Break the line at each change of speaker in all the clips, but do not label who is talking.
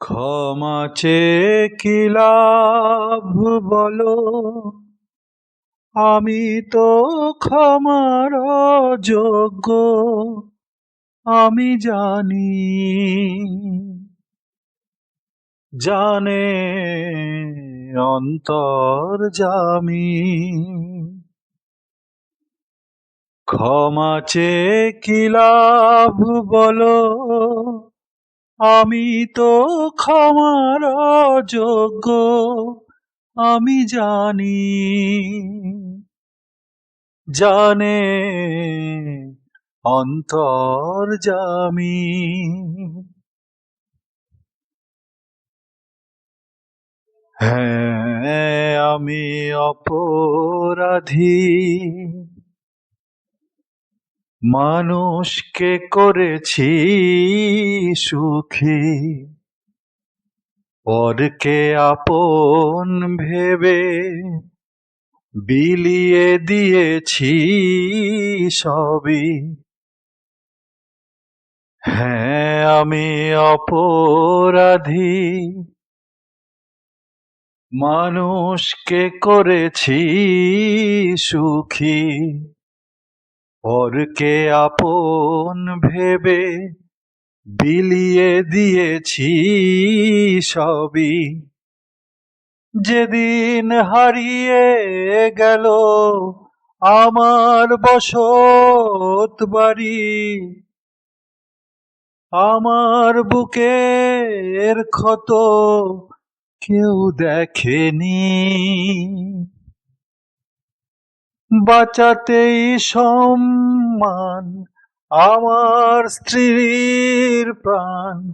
ক্ষমা চেয়ে কি লাভ বলো? আমি তো ক্ষমার যোগ্য আমি জানি। জানে অন্তর জামি। ক্ষমা চেয়ে কি লাভ বলো? আমি তো ক্ষমার যোগ্য আমি জানি। জানে অন্তর জামি। হ্যাঁ আমি অপরাধী। মানুষকে করেছি সুখী। পরকে আপন ভেবে বিলিয়ে দিয়েছি সবই। হ্যাঁ আমি অপরাধী। মানুষকে করেছি সুখী। পরকে আপন ভেবে বিলিয়ে দিয়েছি সবই যেদিন হারিয়ে গেল আমার বসত বাড়ি আমার বুকের ক্ষত কেউ দেখেনি বাঁচাতেই সম্মান আমার স্ত্রীর প্রাণ।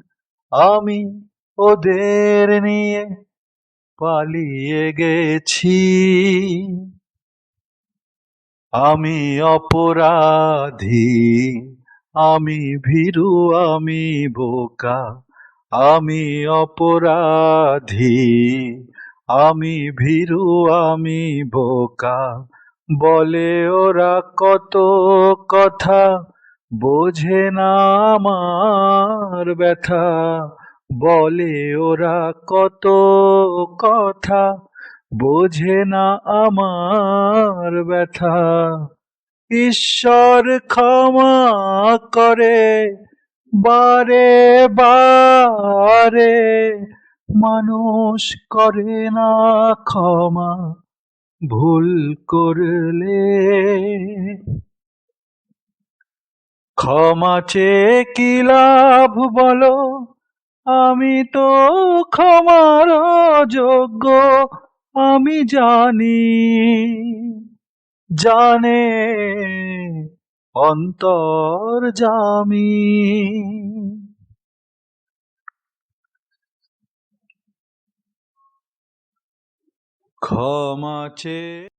আমি ওদের নিয়ে পালিয়ে গেছি। আমি অপরাধী, আমি ভীরু, আমি বোকা। আমি অপরাধী, আমি ভীরু, আমি বোকা। বলে ওরা কত কথা, বোঝে না আমার ব্যথা। বলে ওরা কত কথা, বোঝে না আমার ব্যথা। ঈশ্বর ক্ষমা করে, বারে বারে মানুষ করে না ক্ষমা। ভুল করলে ক্ষমা চেয়ে কি লাভ বলো? আমি তো ক্ষমার যোগ্য আমি জানি। জানে অন্তর জামি। ক্ষমা চেয়ে